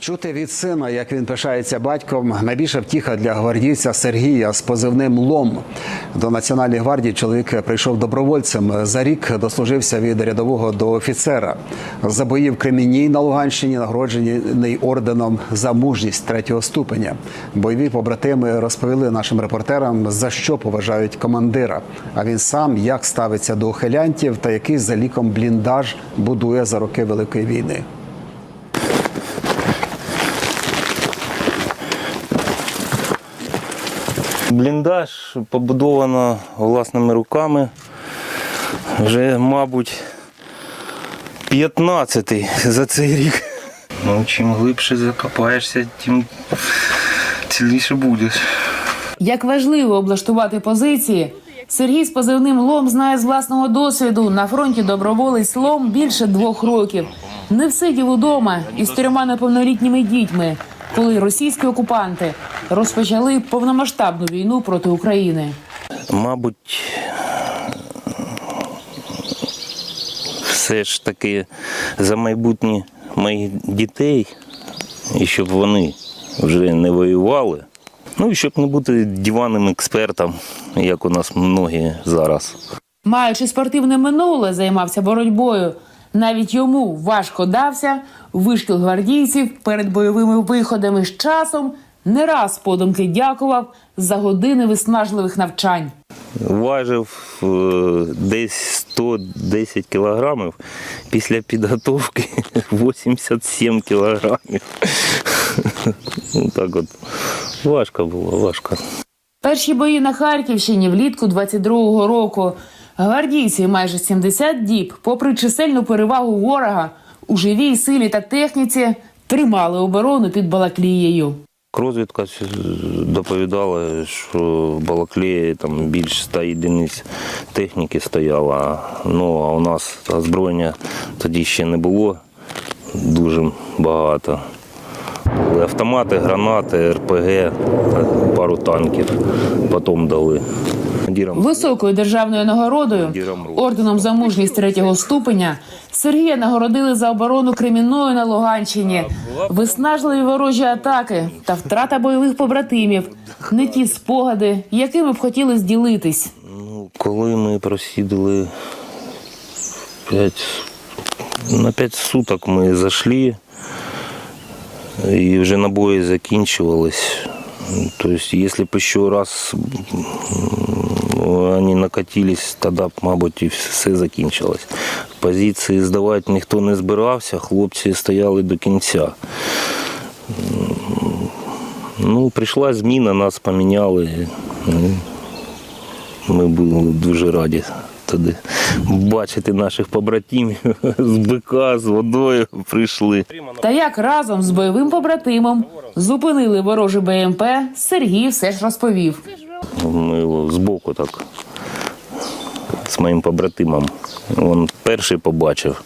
Чути від сина, як він пишається батьком, найбільша втіха для гвардійця Сергія з позивним Лом. До Національної гвардії чоловік прийшов добровольцем. За рік дослужився від рядового до офіцера. За бої в Кремінній на Луганщині нагороджений орденом за мужність третього ступеня. Бойові побратими розповіли нашим репортерам, за що поважають командира. А він сам як ставиться до ухилянтів та який за ліком бліндаж будує за роки Великої війни. Бліндаж побудовано власними руками. Вже, мабуть, 15-й за цей рік. Ну, чим глибше закопаєшся, тим ціліше будеш. Як важливо облаштувати позиції, Сергій з позивним Лом знає з власного досвіду. На фронті доброволець Лом більше двох років. Не всидів удома із трьома неповнолітніми дітьми, коли російські окупанти розпочали повномасштабну війну проти України. Мабуть, все ж таки за майбутнє моїх дітей, і щоб вони вже не воювали. Ну і щоб не бути диванним експертом, як у нас многі зараз. Маючи спортивне минуле, займався боротьбою. Навіть йому важко дався вишкіл гвардійців перед бойовими виходами з часом. Не раз подумки дякував за години виснажливих навчань. Важив е, десь 110 кілограмів, після підготовки 87 кілограмів. Ну, Так от важко було, важко. Перші бої на Харківщині влітку 22-го року. Гвардійці майже 70 діб, попри чисельну перевагу ворога, у живій силі та техніці тримали оборону під Балаклією. Розвідка доповідала, що в Балаклеї там більш 100 єдиниць техніки стояло. Ну а у нас озброєння тоді ще не було дуже багато. Були автомати, гранати, РПГ, пару танків. Потім дали. Високою державною нагородою, орденом за мужність третього ступеня, Сергія нагородили за оборону Кремінної на Луганщині, виснажливі ворожі атаки та втрата бойових побратимів, не ті спогади, якими б хотіли зділитись. Ну, коли ми просиділи 5, на 5 суток ми зайшли, і вже набої закінчувались. То есть, если бы еще раз м, они накатились, тоді мабуть, і все закінчилось. Позиції здавати ніхто не збирався, хлопці стояли до кінця. Ну, прийшла зміна, нас поміняли. Ну, ми були дуже раді тоді бачити наших побратимів з бика, з водою прийшли. Та як разом з бойовим побратимом зупинили ворожий БМП, Сергій все ж розповів. Ми його збоку так моїм побратимом. Він перший побачив,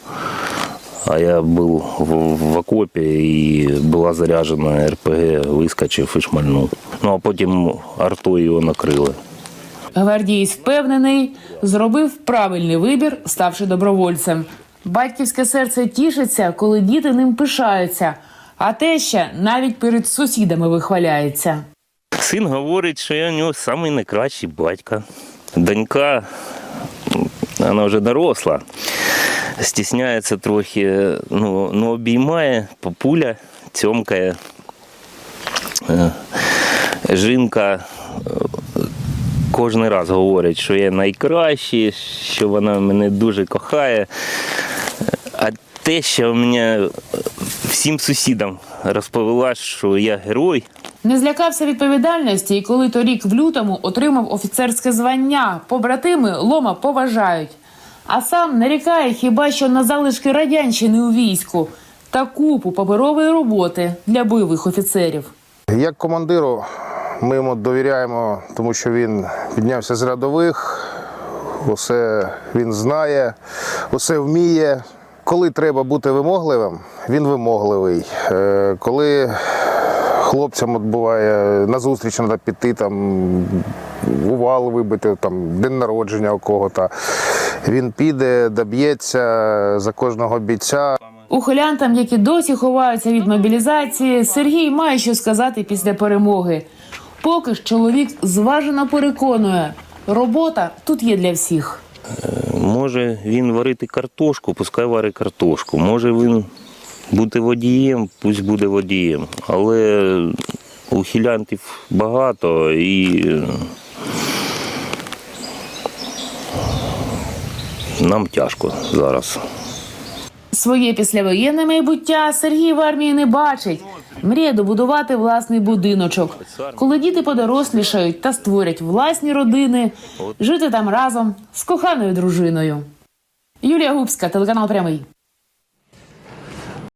а я був в, в окопі і була заряджена РПГ, вискочив і шмальнув. Ну а потім артою його накрили. Гвардієць впевнений, зробив правильний вибір, ставши добровольцем. Батьківське серце тішиться, коли діти ним пишаються, а теща навіть перед сусідами вихваляється. Син говорить, що я у нього найкращий батько. Донька, вона вже доросла, стісняється трохи, ну, ну обіймає, папуля, цьомкає. Е, Жінка е, кожен раз говорить, що я найкращий, що вона мене дуже кохає. А те, що мене всім сусідам розповіла, що я герой. Не злякався відповідальності, і коли торік в лютому отримав офіцерське звання, побратими Лома поважають. А сам нарікає хіба що на залишки радянщини у війську та купу паперової роботи для бойових офіцерів. Як командиру, ми йому довіряємо, тому що він піднявся з рядових, усе він знає, усе вміє. Коли треба бути вимогливим, він вимогливий. Е, Коли хлопцям от буває на зустріч треба піти, там, увал вибити, там, день народження у кого-то, він піде, доб'ється за кожного бійця. Ухилянтам, які досі ховаються від мобілізації, Сергій має що сказати після перемоги. Поки ж чоловік зважено переконує, робота тут є для всіх. Може він варити картошку, пускай варить картошку. Може він бути водієм, пусть буде водієм. Але ухилянтів багато і е, нам тяжко зараз. Своє післявоєнне майбуття Сергій в армії не бачить. Мріє добудувати власний будиночок. Коли діти подорослішають та створять власні родини, жити там разом з коханою дружиною. Юлія Губська, телеканал Прямий.